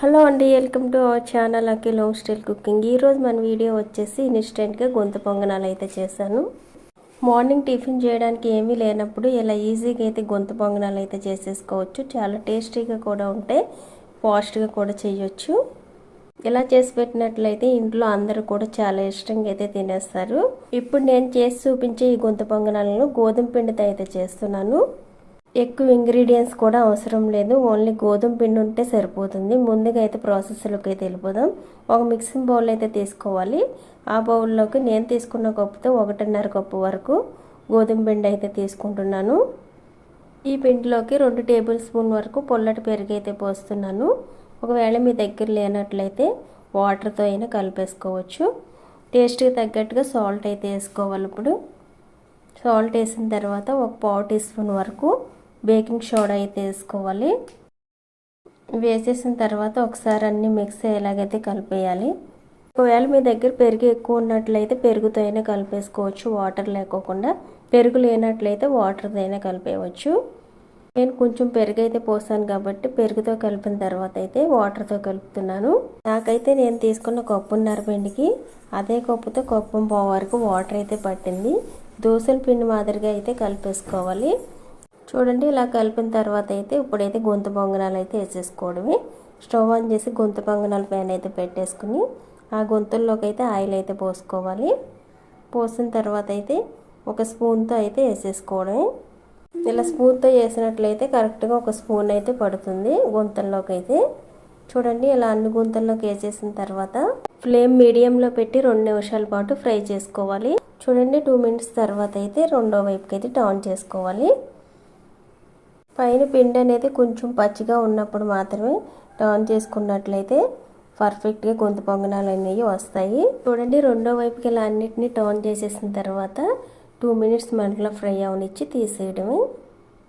Hello అండి welcome to our channel అకి లోమ్ స్టైల్ కుకింగ్. ఈరోజు మన వీడియో వచ్చేసి ఇన్స్టెంట్గా గొంతు పొంగనాలు అయితే చేశాను. మార్నింగ్ టిఫిన్ చేయడానికి ఏమీ లేనప్పుడు ఇలా ఈజీగా అయితే గొంత పొంగనాలు అయితే చేసేసుకోవచ్చు. చాలా టేస్టీగా కూడా ఉంటాయి ఫాస్ట్గా కూడా చేయొచ్చు. ఇలా చేసి పెట్టినట్లయితే ఇంట్లో అందరూ కూడా చాలా ఇష్టంగా అయితే తినేస్తారు. ఇప్పుడు నేను చేసి చూపించే ఈ గొంత పొంగనాలను గోధుమ పిండితో అయితే చేస్తున్నాను. ఎక్కువ ఇంగ్రీడియంట్స్ కూడా అవసరం లేదు. ఓన్లీ గోధుమ పిండి ఉంటే సరిపోతుంది. ముందుగా అయితే ప్రాసెస్లోకి అయితే వెళ్ళిపోదాం. ఒక మిక్సింగ్ బౌల్ అయితే తీసుకోవాలి. ఆ బౌల్లోకి నేను తీసుకున్న కప్పుతో ఒకటిన్నర కప్పు వరకు గోధుమ పిండి అయితే తీసుకుంటున్నాను. ఈ పిండిలోకి రెండు టేబుల్ స్పూన్ వరకు పొల్లటి పెరుగు అయితే పోస్తున్నాను. ఒకవేళ మీ దగ్గర లేనట్లయితే వాటర్తో అయినా కలిపేసుకోవచ్చు. టేస్ట్కి తగ్గట్టుగా సాల్ట్ అయితే వేసుకోవాలి ఇప్పుడు. సాల్ట్ వేసిన తర్వాత ఒక పావు టీ స్పూన్ వరకు బేకింగ్ సోడా అయితే వేసుకోవాలి. వేసేసిన తర్వాత ఒకసారి అన్నీ మిక్స్ అయ్యేలాగైతే కలిపేయాలి. ఒకవేళ మీ దగ్గర పెరుగు ఎక్కువ ఉన్నట్లయితే పెరుగుతో అయినా కలిపేసుకోవచ్చు. వాటర్ లేకోకుండా పెరుగు లేనట్లయితే వాటర్తో అయినా కలిపేయవచ్చు. నేను కొంచెం పెరుగు అయితే పోసాను కాబట్టి పెరుగుతో కలిపిన తర్వాత అయితే వాటర్తో కలుపుతున్నాను. నాకైతే నేను తీసుకున్న కప్పున్నర పిండికి అదే కప్పుతో కప్పు పోవరకు వరకు వాటర్ అయితే పట్టింది. దోశల పిండి మాదిరిగా అయితే కలిపేసుకోవాలి. చూడండి ఇలా కలిపిన తర్వాత అయితే ఇప్పుడైతే గొంతు పొంగనాలు అయితే వేసేసుకోవడమే. స్టవ్ ఆన్ చేసి గొంతు పొంగనాల పైన అయితే పెట్టేసుకుని ఆ గొంతుల్లోకి అయితే ఆయిల్ అయితే పోసుకోవాలి. పోసిన తర్వాత అయితే ఒక స్పూన్తో అయితే వేసేసుకోవడమే. ఇలా స్పూన్తో వేసినట్లయితే కరెక్ట్గా ఒక స్పూన్ అయితే పడుతుంది గుంతల్లోకి అయితే. చూడండి ఇలా అన్ని గుంతల్లోకి వేసేసిన తర్వాత ఫ్లేమ్ మీడియంలో పెట్టి రెండు నిమిషాల పాటు ఫ్రై చేసుకోవాలి. చూడండి టూ మినిట్స్ తర్వాత అయితే రెండో వైపుకి అయితే టర్న్ చేసుకోవాలి. పైన పిండి అనేది కొంచెం పచ్చిగా ఉన్నప్పుడు మాత్రమే టర్న్ చేసుకున్నట్లయితే పర్ఫెక్ట్గా గొంతు పొంగనాలు అనేవి వస్తాయి. చూడండి రెండో వైపుకి ఇలా అన్నిటినీ టర్న్ చేసేసిన తర్వాత టూ మినిట్స్ మంటలో ఫ్రై అవనిచ్చి తీసేయడమే.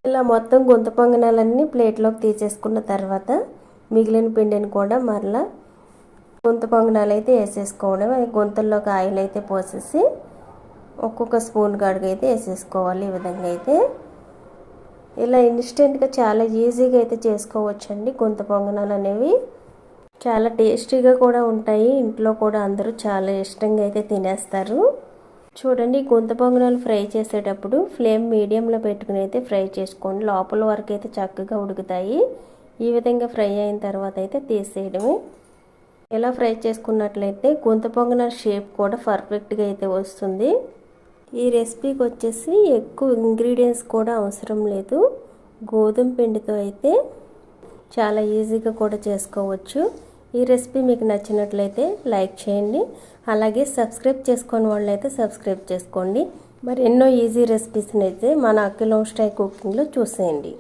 ఇలా మొత్తం గొంతు పొంగనాలన్నీ ప్లేట్లోకి తీసేసుకున్న తర్వాత మిగిలిన పిండిని కూడా మరలా గొంతు పొంగనాలు అయితే వేసేసుకోవడం గొంతుల్లోకి ఆయిల్ అయితే పోసేసి ఒక్కొక్క స్పూన్ కాడికైతే వేసేసుకోవాలి ఈ విధంగా అయితే. ఇలా ఇన్స్టెంట్గా చాలా ఈజీగా అయితే చేసుకోవచ్చండి. గుంత పొంగనాలు అనేవి చాలా టేస్టీగా కూడా ఉంటాయి. ఇంట్లో కూడా అందరూ చాలా ఇష్టంగా అయితే తినేస్తారు. చూడండి గుంత పొంగనాలు ఫ్రై చేసేటప్పుడు ఫ్లేమ్ మీడియంలో పెట్టుకుని అయితే ఫ్రై చేసుకోండి. లోపల వరకు అయితే చక్కగా ఉడుకుతాయి. ఈ విధంగా ఫ్రై అయిన తర్వాత అయితే తీసేయడమే. ఇలా ఫ్రై చేసుకున్నట్లయితే గుంత పొంగనాల షేప్ కూడా పర్ఫెక్ట్గా అయితే వస్తుంది. ఈ రెసిపీకి వచ్చేసి ఎక్కువ ఇంగ్రీడియంట్స్ కూడా అవసరం లేదు. గోధుమ పిండితో అయితే చాలా ఈజీగా కూడా చేసుకోవచ్చు. ఈ రెసిపీ మీకు నచ్చినట్లయితే లైక్ చేయండి. అలాగే సబ్స్క్రైబ్ చేసుకుని వాళ్ళైతే సబ్స్క్రైబ్ చేసుకోండి. మరి ఎన్నో ఈజీ రెసిపీస్ని అయితే మన అక్కిలో స్టై కుకింగ్లో చూసేయండి.